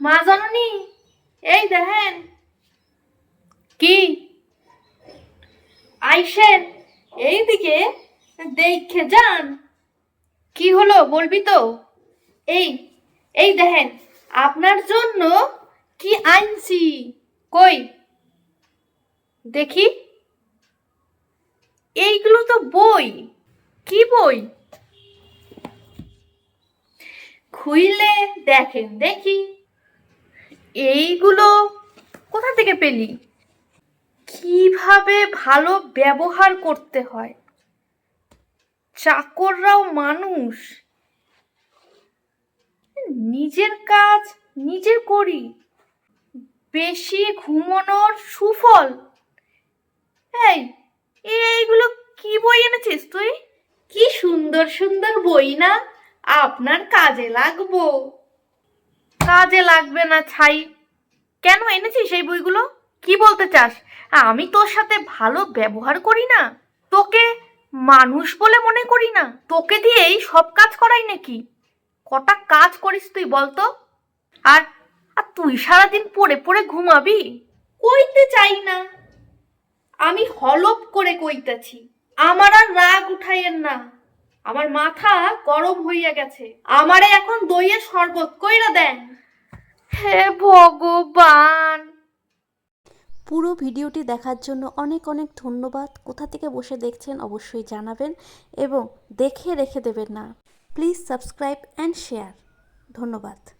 মা জননী, এই দেখেন। কি? আইসেন, এইদিকে দেখে যান। কি হলো বলবি তো? এই এই দেখেন, আপনার জন্য কি আনছি? কই? দেখি। এইগুলো তো বই। কি বই? খুইলে দেখেন, দেখি। এইগুলো কোথা থেকে পেলি? কীভাবে ভালো ব্যবহার করতে হয়? চাকররাও মানুষ। নিজের কাজ নিজে করি। বেশি ঘুমানোর সুফল। এই এইগুলো কি বই এনেছিস তুই? কি সুন্দর সুন্দর বই না? আপনার কাজে লাগবো। কাজে লাগবে না, ছাই। কেন এনেছিস এই বইগুলো? কি বলতে চাস? আমি তোর সাথে ভালো ব্যবহার করি না। তোকে মানুষ বলে মনে করি না। তোকে দিয়েই সব কাজ করাই নাকি? কটা কাজ করিস তুই বলতো? আর আর তুই সারাদিন পড়ে পড়ে ঘুমাবি? কইতে চাই না। আমি হলপ করে কইতাছি। আমার আর রাগ উঠাইয়েন না। আমার মাথা গরম হইয়া গেছে। আমারে এখন দইয়ের শরবত কইরা দেন। হে ভগবান। পুরো ভিডিওটি দেখার জন্য অনেক অনেক ধন্যবাদ। কোথা থেকে বসে দেখছেন অবশ্যই জানাবেন এবং দেখে রেখে দেবেন না। Please subscribe and share. ধন্যবাদ।